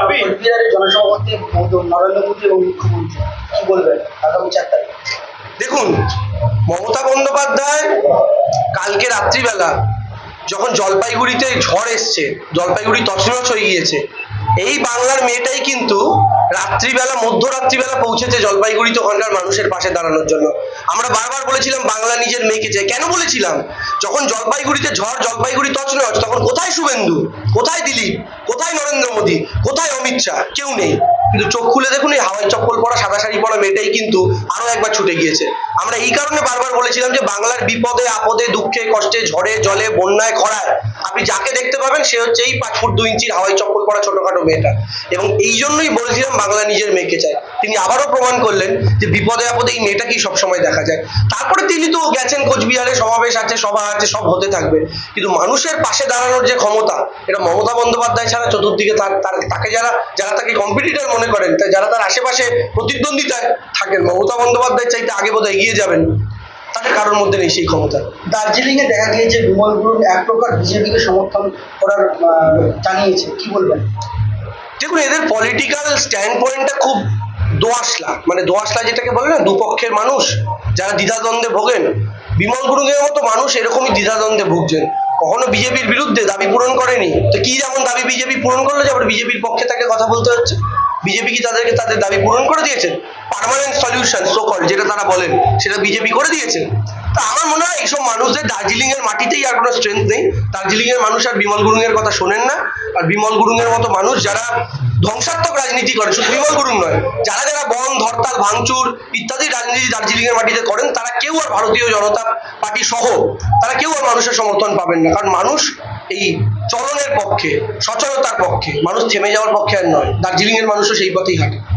আপনি? কোচবিহারের জনসভাপতি নরেন্দ্র মোদী এবং মুখ্যমন্ত্রী। কি বলবেন? আগামী চার তারিখ। দেখুন মমতা বন্দ্যোপাধ্যায় কালকে রাত্রিবেলা যখন জলপাইগুড়িতে ঝড় এসছে জলপাইগুড়ি তছনছ হয়ে গিয়েছে এই বাংলার মেয়েটাই কিন্তু রাত্রিবেলা মধ্যরাত্রিবেলা পৌঁছেছে জলপাইগুড়িতে ওখানকার মানুষের পাশে দাঁড়ানোর জন্য। আমরা বারবার বলেছিলাম বাংলা নিজের মেয়েকে চাই। কেন বলেছিলাম? যখন জলপাইগুড়িতে ঝড় জলপাইগুড়ি তছনছ তখন শুভেন্দু কোথায় দিলীপ? কোথায় নরেন্দ্র মোদী? কোথায় অমিত শাহ? কেউ নেই। কিন্তু চোখ খুলে দেখুন, এই হাওয়াই চপ্পল পরা, সাদা শাড়ি পরা মেয়েটাই কিন্তু আরও একবার ছুটে গিয়েছে। আমরা এই কারণে বারবার বলেছিলাম যে বাংলার বিপদে, আপদে, দুঃখে, কষ্টে, ঝড়ে, জলে, বন্যায়, খরায় আপনি যাকে দেখতে পাবেন, সে হচ্ছে এই পাঁচ ফুট দুই ইঞ্চির হাওয়াই চপ্পল পরা ছোটখাটো মেয়েটা। এবং এই জন্যই বলেছিলাম বাংলা নিজের মেয়েকে চায় তিনি আবারও প্রমাণ করলেন যে বিপদে, আপদে এই মেয়েটাকেই সবসময় দেখা যায়। তারপরে তিনি তো গেছেন কোচবিহারে, সমাবেশ আছে, সভা আছে, সব হতে থাকবে। কিন্তু মানুষের পাশে দাঁড়ানোর যে ক্ষমতা, এটা মমতা বন্দ্যোপাধ্যায় ছাড়া চতুর্দিকে তার তাকে যারা যারা তাকে কম্পিটিটর মনে করেন তা যারা তার আশেপাশে প্রতিদ্বন্দ্বিতায় থাকেন মমতা বন্দ্যোপাধ্যায় চাইতে আগে বোধহয় এগিয়ে যাবেন তাদের কারোর মধ্যে নেই সেই ক্ষমতা। দার্জিলিং এ দেখা গিয়েছে বিমল এক প্রকার বিজেপিকে সমর্থন করার জানিয়েছে। কি বলবেন? দেখুন এদের পলিটিক্যাল স্ট্যান্ড পয়েন্টটা খুব দোয়াশলা মানে দোয়াশলা যেটাকে বলে না দুপক্ষের মানুষ যারা দ্বিধাদ্বন্দ্বে ভোগেন। বিমল গুরুংয়ের মতো মানুষ এরকমই দ্বিধাদ্বন্দ্বে ভুগছেন। কখনো বিজেপির বিরুদ্ধে দাবি পূরণ করেনি। তো কি যেমন দাবি বিজেপি পূরণ করল যে আবার বিজেপির পক্ষে তাকে কথা বলতে হচ্ছে? বিজেপি কি তাদেরকে তাদের দাবি পূরণ করে দিয়েছে? পারমানেন্ট সলিউশন সোকল যেটা তারা বলেন, সেটা বিজেপি করে দিয়েছে। তা আমার মনে হয় এইসব মানুষদের দার্জিলিং এর মাটিতেই আর কোনো স্ট্রেংথ নেই। দার্জিলিং এর মানুষ আর বিমল গুরুং এর কথা শোনেন না। আর বিমল গুরুং এর মতো মানুষ যারা ধ্বংসাত্মক রাজনীতি করে, শুধু বিমল গুরুং নয় ভাঙচুর ইত্যাদি রাজনীতি দার্জিলিং এর মাটিতে করেন, তারা কেউ আর ভারতীয় জনতা পার্টি সহ, তারা কেউ আর মানুষের সমর্থন পাবেন না। কারণ মানুষ এই চলনের পক্ষে, সচলতার পক্ষে, মানুষ থেমে যাওয়ার পক্ষে আর নয়। দার্জিলিং এর মানুষও সেই পথেই হাঁটে।